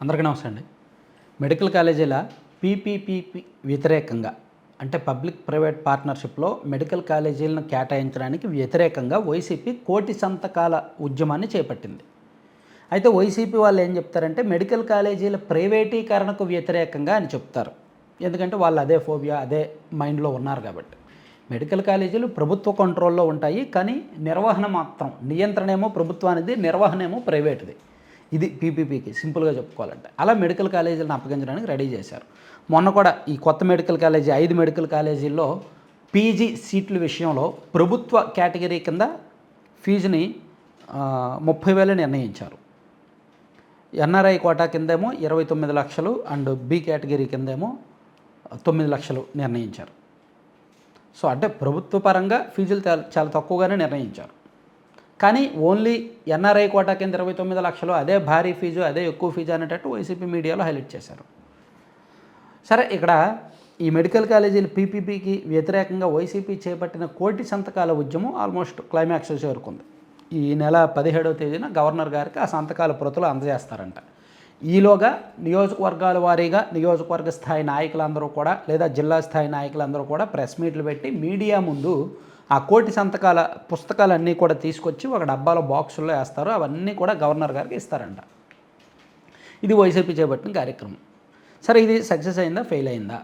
అందరికీ నమస్తే అండి. మెడికల్ కాలేజీల పీపీపీపీ వ్యతిరేకంగా అంటే పబ్లిక్ ప్రైవేట్ పార్ట్నర్షిప్లో మెడికల్ కాలేజీలను కేటాయించడానికి వ్యతిరేకంగా వైసీపీ కోటి సంతకాల ఉద్యమాన్ని చేపట్టింది. అయితే వైసీపీ వాళ్ళు ఏం చెప్తారంటే మెడికల్ కాలేజీల ప్రైవేటీకరణకు వ్యతిరేకంగా అని చెప్తారు. ఎందుకంటే వాళ్ళు అదే ఫోబియా అదే మైండ్లో ఉన్నారు కాబట్టి. మెడికల్ కాలేజీలు ప్రభుత్వ కంట్రోల్లో ఉంటాయి కానీ నిర్వహణ మాత్రం నియంత్రణ ఏమో ప్రభుత్వానిది నిర్వహణ ఏమో ప్రైవేట్ది. ఇది పీపీపీకి సింపుల్గా చెప్పుకోవాలంటే. అలా మెడికల్ కాలేజీలను అప్పగించడానికి రెడీ చేశారు. మొన్న కూడా ఈ కొత్త మెడికల్ కాలేజీ ఐదు మెడికల్ కాలేజీల్లో పీజీ సీట్ల విషయంలో ప్రభుత్వ కేటగిరీ కింద ఫీజుని ముప్పై వేలు నిర్ణయించారు. ఎన్ఆర్ఐ కోటా కిందేమో ఇరవై తొమ్మిది లక్షలు అండ్ బి కేటగిరీ కిందేమో తొమ్మిది లక్షలు నిర్ణయించారు. సో అంటే ప్రభుత్వ పరంగా ఫీజులు చాలా- చాలా తక్కువగానే నిర్ణయించారు. కానీ ఓన్లీ ఎన్ఆర్ఐ కోటా కింద ఇరవై తొమ్మిది లక్షలు అదే భారీ ఫీజు అదే ఎక్కువ ఫీజు అనేటట్టు వైసీపీ మీడియాలో హైలైట్ చేశారు. సరే ఇక్కడ ఈ మెడికల్ కాలేజీలు పీపీపీకి వ్యతిరేకంగా వైసీపీ చేపట్టిన కోటి సంతకాల ఉద్యమం ఆల్మోస్ట్ క్లైమాక్స్ చేరుకుంది ఈ నెల పదిహేడవ తేదీన గవర్నర్ గారికి ఆ సంతకాల ప్రతులు అందజేస్తారంట. ఈలోగా నియోజకవర్గాల వారీగా నియోజకవర్గ స్థాయి నాయకులందరూ కూడా లేదా జిల్లా స్థాయి నాయకులందరూ కూడా ప్రెస్ మీట్లు పెట్టి మీడియా ముందు ఆ కోటి సంతకాల పుస్తకాలన్నీ కూడా తీసుకొచ్చి ఒక డబ్బాలో బాక్సుల్లో వేస్తారు. అవన్నీ కూడా గవర్నర్ గారికి ఇస్తారంట. ఇది వైసీపీ చేపట్టిన కార్యక్రమం. సరే ఇది సక్సెస్ అయిందా? ఫెయిల్ అయిందా?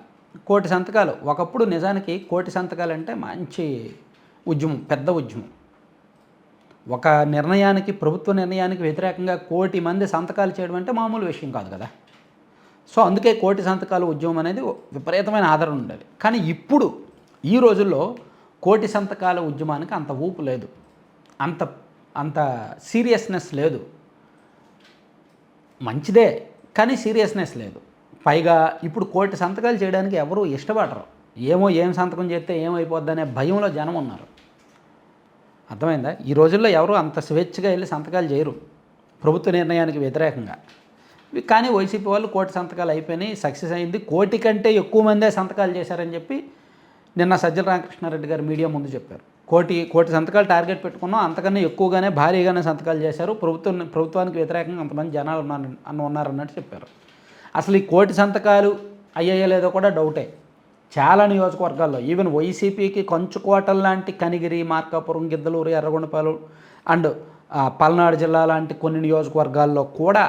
కోటి సంతకాలు. ఒకప్పుడు నిజానికి కోటి సంతకాలు అంటే మంచి ఉద్యమం పెద్ద ఉద్యమం. ఒక నిర్ణయానికి ప్రభుత్వ నిర్ణయానికి వ్యతిరేకంగా కోటి మంది సంతకాలు చేయడం అంటే మామూలు విషయం కాదు కదా. సో అందుకే కోటి సంతకాలు ఉద్యమం అనేది విపరీతమైన ఆదరణ ఉండేది. కానీ ఇప్పుడు ఈ రోజుల్లో కోటి సంతకాల ఉద్యమానికి అంత ఊపు లేదు. అంత అంత సీరియస్నెస్ లేదు. మంచిదే కానీ సీరియస్నెస్ లేదు. పైగా ఇప్పుడు కోటి సంతకాలు చేయడానికి ఎవరు ఇష్టపడరు. ఏమో ఏం సంతకం చేస్తే ఏమైపోద్ది అనే భయంలో జనం ఉన్నారు. అర్థమైందా? ఈ రోజుల్లో ఎవరు అంత స్వేచ్ఛగా వెళ్ళి సంతకాలు చేయరు. ప్రభుత్వ నిర్ణయానికి వ్యతిరేకంగా. కానీ వైసీపీ వాళ్ళు కోటి సంతకాలు అయిపోయినాయి సక్సెస్ అయింది. కోటి కంటే ఎక్కువ మందే సంతకాలు చేశారని చెప్పి నిన్న సజ్జల రామకృష్ణారెడ్డి గారు మీడియా ముందు చెప్పారు. కోటి కోటి సంతకాలు టార్గెట్ పెట్టుకున్నాం. అంతకన్నా ఎక్కువగానే భారీగానే సంతకాలు చేశారు. ప్రభుత్వం ప్రభుత్వానికి వ్యతిరేకంగా అంతమంది జనాలు ఉన్నారు అన్న ఉన్నారన్నట్టు చెప్పారు. అసలు ఈ కోటి సంతకాలు అయ్యాయో లేదో కూడా డౌటే. చాలా నియోజకవర్గాల్లో ఈవెన్ వైసీపీకి కంచుకోటల లాంటి కనిగిరి మార్కాపురం గిద్దలూరు ఎర్రగొండపాలు అండ్ పల్నాడు జిల్లా లాంటి కొన్ని నియోజకవర్గాల్లో కూడా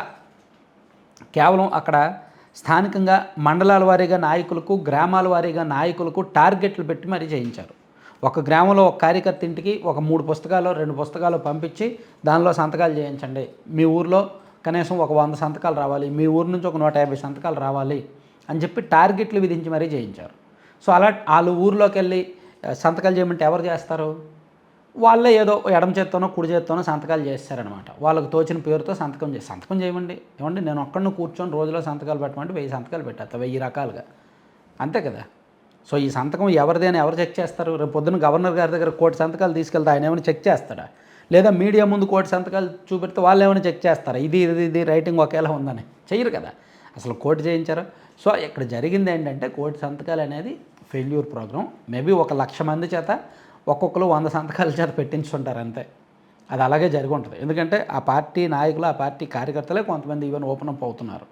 కేవలం అక్కడ స్థానికంగా మండలాల వారీగా నాయకులకు గ్రామాల వారీగా నాయకులకు టార్గెట్లు పెట్టి మరీ చేయించారు. ఒక గ్రామంలో ఒక కార్యకర్త ఇంటికి ఒక మూడు పుస్తకాలు రెండు పుస్తకాలు పంపించి దానిలో సంతకాలు చేయించండి. మీ ఊర్లో కనీసం ఒక వంద సంతకాలు రావాలి. మీ ఊరు నుంచి ఒక నూట యాభై సంతకాలు రావాలి అని చెప్పి టార్గెట్లు విధించి మరీ చేయించారు. సో అలా వాళ్ళు ఊర్లోకి వెళ్ళి సంతకాలు చేయమంటే ఎవరు చేస్తారు? వాళ్ళే ఏదో ఎడమ చేత్తోనో కుడి చేత్తోనో సంతకాలు చేస్తారనమాట. వాళ్ళకి తోచిన పేరుతో సంతకం చేసి సంతకం చేయమండి. ఏమండి నేను ఒక్కడిని కూర్చొని రోజులో సంతకాలు పెట్టమంటే వెయ్యి సంతకాలు పెట్టేస్తా వెయ్యి రకాలుగా. అంతే కదా? సో ఈ సంతకం ఎవరిదైనా ఎవరు చెక్ చేస్తారు? రేపు పొద్దున్న గవర్నర్ గారి దగ్గర కోటి సంతకాలు తీసుకెళ్తే ఆయన ఏమైనా చెక్ చేస్తాడా? లేదా మీడియా ముందు కోటి సంతకాలు చూపెడితే వాళ్ళు ఏమైనా చెక్ చేస్తారా? ఇది ఇది ఇది రైటింగ్ ఒకేలా ఉందని. చెయ్యరు కదా? అసలు కోటి చేయించారు. సో ఇక్కడ జరిగింది ఏంటంటే కోటి సంతకాలు అనేది ఫెయిల్యూర్ ప్రోగ్రామ్ మేబీ ఒక లక్ష మంది చేత ఒక్కొక్కరు వంద సంతకాల చేత పెట్టించుంటారు అంతే. అది అలాగే జరిగి ఉంటుంది ఎందుకంటే ఆ పార్టీ నాయకులు ఆ పార్టీ కార్యకర్తలే కొంతమంది ఈవెన్ ఓపెన్ అప్ అవుతున్నారు.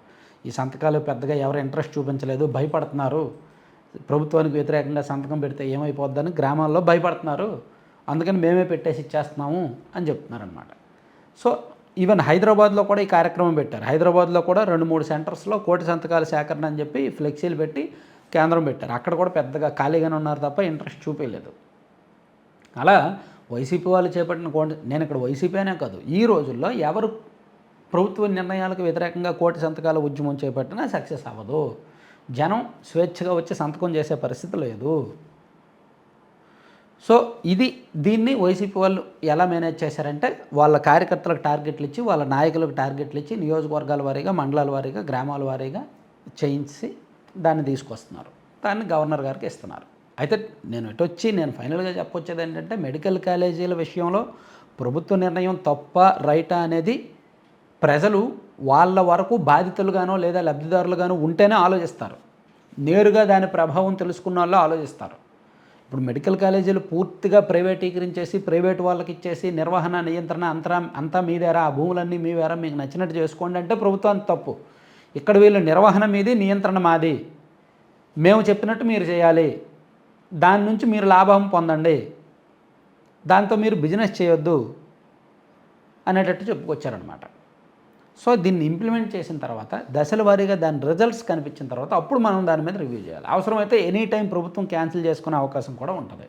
ఈ సంతకాలు పెద్దగా ఎవరు ఇంట్రెస్ట్ చూపించలేదు భయపడుతున్నారు. ప్రభుత్వానికి వ్యతిరేకంగా సంతకం పెడితే ఏమైపోద్దని గ్రామాల్లో భయపడుతున్నారు. అందుకని మేమే పెట్టేసి ఇచ్చేస్తున్నాము అని చెప్తున్నారనమాట సో ఈవెన్ హైదరాబాద్లో కూడా ఈ కార్యక్రమం పెట్టారు. హైదరాబాద్లో కూడా రెండు మూడు సెంటర్స్లో కోటి సంతకాల సేకరణ అని చెప్పి ఫ్లెక్సీలు పెట్టి కేంద్రం పెట్టారు. అక్కడ కూడా పెద్దగా ఖాళీగానే ఉన్నారు తప్ప ఇంట్రెస్ట్ చూపించలేదు అలా వైసీపీ వాళ్ళు చేపట్టిన కోటి నేను ఇక్కడ వైసీపీ అనే కాదు ఈ రోజుల్లో ఎవరు ప్రభుత్వ నిర్ణయాలకు వ్యతిరేకంగా కోటి సంతకాల ఉద్యమం చేపట్టినా సక్సెస్ అవ్వదు. జనం స్వేచ్ఛగా వచ్చి సంతకం చేసే పరిస్థితి లేదు. సో ఇది దీన్ని వైసీపీ వాళ్ళు ఎలా మేనేజ్ చేశారంటే వాళ్ళ కార్యకర్తలకు టార్గెట్లు ఇచ్చి వాళ్ళ నాయకులకు టార్గెట్లు ఇచ్చి నియోజకవర్గాల వారీగా మండలాల వారీగా గ్రామాల వారీగా చేయించి దాన్ని తీసుకొస్తున్నారు. దాన్ని గవర్నర్ గారికి ఇస్తున్నారు. అయితే నేను ఇటు వచ్చి నేను ఫైనల్గా చెప్పొచ్చేది ఏంటంటే మెడికల్ కాలేజీల విషయంలో ప్రభుత్వ నిర్ణయం తప్ప రైటా అనేది ప్రజలు వాళ్ళ వరకు బాధితులుగానో లేదా లబ్ధిదారులుగానో ఉంటేనే ఆలోచిస్తారు. నేరుగా దాని ప్రభావం తెలుసుకున్న వాళ్ళు ఆలోచిస్తారు. ఇప్పుడు మెడికల్ కాలేజీలు పూర్తిగా ప్రైవేటీకరించేసి ప్రైవేట్ వాళ్ళకి ఇచ్చేసి నిర్వహణ నియంత్రణ అంతరా అంతా మీదేరా ఆ భూములన్నీ మీవేరా మీకు నచ్చినట్టు చేసుకోండి అంటే ప్రభుత్వానికి తప్పు. ఇక్కడ వీళ్ళు నిర్వహణ మీది నియంత్రణ మాది. మేము చెప్పినట్టు మీరు చేయాలి. దాని నుంచి మీరు లాభం పొందండి. దాంతో మీరు బిజినెస్ చేయొద్దు అనేటట్టు చెప్పుకొచ్చారనమాట సో దీన్ని ఇంప్లిమెంట్ చేసిన తర్వాత దశల వారీగా దాని రిజల్ట్స్ కనిపించిన తర్వాత అప్పుడు మనం దాని మీద రివ్యూ చేయాలి. అవసరమైతే ఎనీ టైం ప్రభుత్వం క్యాన్సిల్ చేసుకునే అవకాశం కూడా ఉంటుంది.